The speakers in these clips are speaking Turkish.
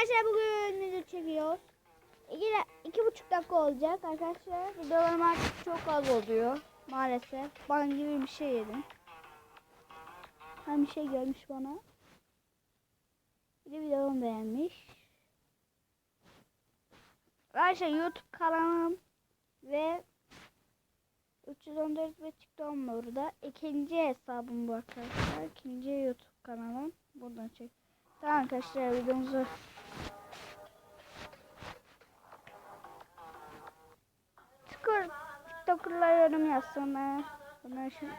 arkadaşlar bugün video çekiyoruz. İki, iki buçuk dakika olacak arkadaşlar. Videolarım artık çok az oluyor. Maalesef. Ban gibi bir şey yedim. Hem bir şey görmüş bana. Bir de videomu beğenmiş. Arkadaşlar YouTube kanalım ve 314 ve TikTok'um var orada. İkinci hesabım bu arkadaşlar. İkinci YouTube kanalım. Buradan çek. Tamam arkadaşlar videomuzu TikToker'lar yorum yazsınlar. Bunlar şimdi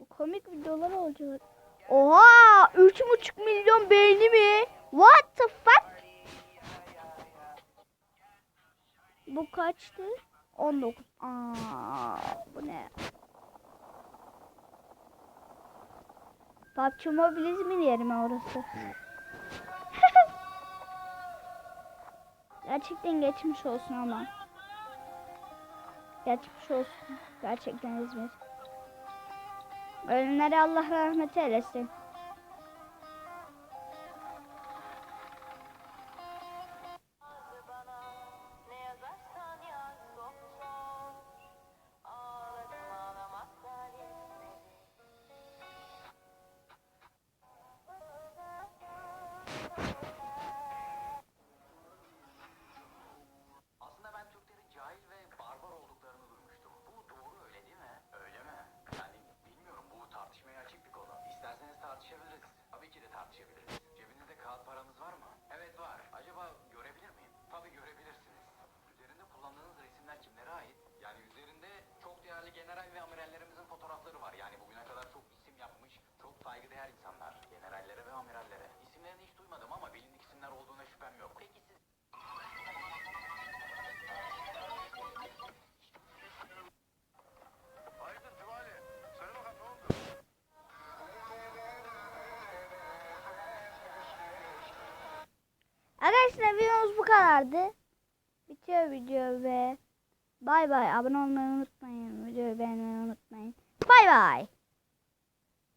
Bu komik videolar olacak. Oha! 3,5 milyon beğeni mi? What the fuck? Bu kaçtı? 19. Aa, bu ne? PUBG Mobile'izmin yeri mi orası? Gerçekten geçmiş olsun ama. Geçmiş olsun. Gerçekten İzmir. Ölenlere Allah rahmet eylesin. İsimler olduğuna şüphem yok. Peki siz Hayırdır Cumali? Söyle bakalım ne oldu? Arkadaşlar videomuz bu kadardı. Bitiyor video ve bay bay. Abone olmayı unutmayın. Videoyu beğenmeyi unutmayın. Bay bay.